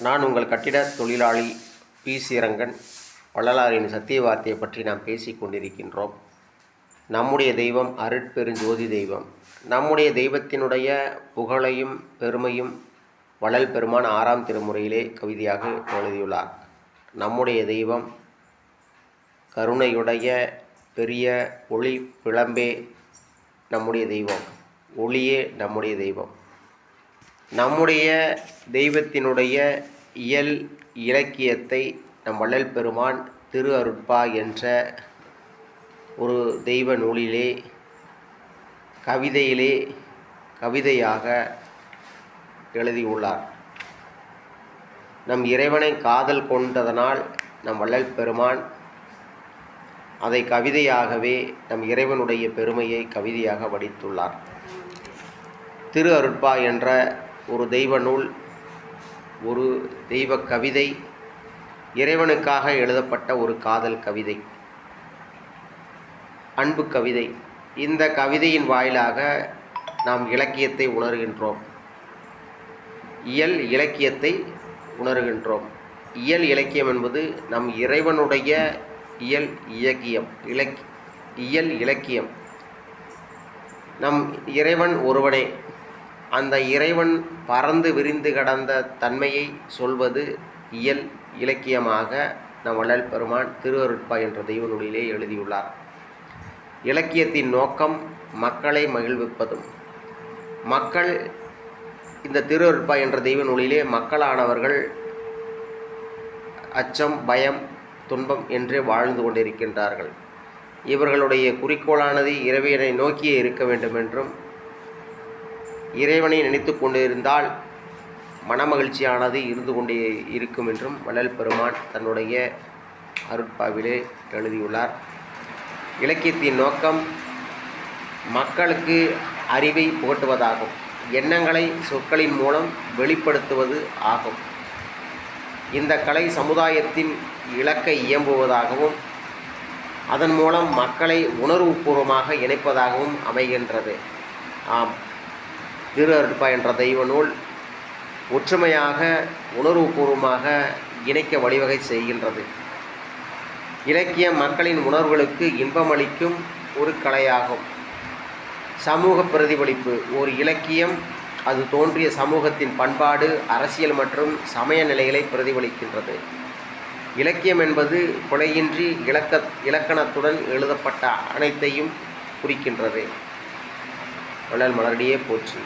நான் உங்கள் கட்டிட தொழிலாளி பி. சிரங்கன். வள்ளலாரின் சத்திய வார்த்தையை பற்றி நாம் பேசி கொண்டிருக்கின்றோம். நம்முடைய தெய்வம் அருட்பெருஞ்சோதி தெய்வம். நம்முடைய தெய்வத்தினுடைய புகழையும் பெருமையும் வள்ளல் பெருமான் ஆறாம் திருமுறையிலே கவிதையாக எழுதியுள்ளார். நம்முடைய தெய்வம் கருணையுடைய பெரிய ஒளி பிளம்பே நம்முடைய தெய்வம். ஒளியே நம்முடைய தெய்வம். நம்முடைய தெய்வத்தினுடைய இயல் இலக்கியத்தை நம் வள்ளல் பெருமான் திரு அருட்பா என்ற ஒரு தெய்வ நூலிலே கவிதையிலே கவிதையாக எழுதியுள்ளார். நம் இறைவனை காதல் கொண்டதனால் நம் வள்ளல் பெருமான் அதை கவிதையாகவே நம் இறைவனுடைய பெருமையை கவிதையாக வடித்துள்ளார். திரு அருட்பா என்ற ஒரு தெய்வ நூல் ஒரு தெய்வ கவிதை இறைவனுக்காக எழுதப்பட்ட ஒரு காதல் கவிதை. அன்பு கவிதை. இந்த கவிதையின் வாயிலாக நாம் இலக்கியத்தை உணர்கின்றோம். இயல் இலக்கியத்தை உணர்கின்றோம். இயல் இலக்கியம் என்பது நம் இறைவனுடைய இயல் இலக்கியம் இலக் இயல் இலக்கியம். நம் இறைவன் ஒருவனே. அந்த இறைவன் பறந்து விரிந்து கடந்த தன்மையை சொல்வது இயல் இலக்கியமாக நம் வள்ளல் பெருமான் திருவருட்பா என்ற தெய்வ நூலிலே எழுதியுள்ளார். இலக்கியத்தின் நோக்கம் மக்களை மகிழ்விப்பதும். மக்கள் இந்த திருவருட்பா என்ற தெய்வ நூலிலே மக்களானவர்கள் அச்சம் பயம் துன்பம் என்று வாழ்ந்து கொண்டிருக்கின்றார்கள். இவர்களுடைய குறிக்கோளானது இறைவனை நோக்கியே இருக்க வேண்டும் என்றும் இறைவனை நினைத்து கொண்டிருந்தால் மனமகிழ்ச்சியானது இருந்து கொண்டே இருக்கும் என்றும் வள்ளல் பெருமான் தன்னுடைய அருட்பாவிலே எழுதியுள்ளார். இலக்கியத்தின் நோக்கம் மக்களுக்கு அறிவை புகட்டுவதாகும். எண்ணங்களை சொற்களின் மூலம் வெளிப்படுத்துவது ஆகும். இந்த கலை சமுதாயத்தின் இலக்கை இயம்புவதாகவும் அதன் மூலம் மக்களை உணர்வுபூர்வமாக இணைப்பதாகவும் அமைகின்றது. ஆம். திரு அருட்பா என்ற தெய்வ நூல் ஒற்றுமையாக உணர்வுபூர்வமாக இணைக்க வழிவகை செய்கின்றது. இலக்கியம் மக்களின் உணர்வுகளுக்கு இன்பமளிக்கும் ஒரு கலையாகும். சமூக பிரதிபலிப்பு ஒரு இலக்கியம் அது தோன்றிய சமூகத்தின் பண்பாடு அரசியல் மற்றும் சமய நிலைகளை பிரதிபலிக்கின்றது. இலக்கியம் என்பது கொலையின்றி இலக்க இலக்கணத்துடன் எழுதப்பட்ட அனைத்தையும் குறிக்கின்றது. வள்ளல் மலரடியே போற்றி.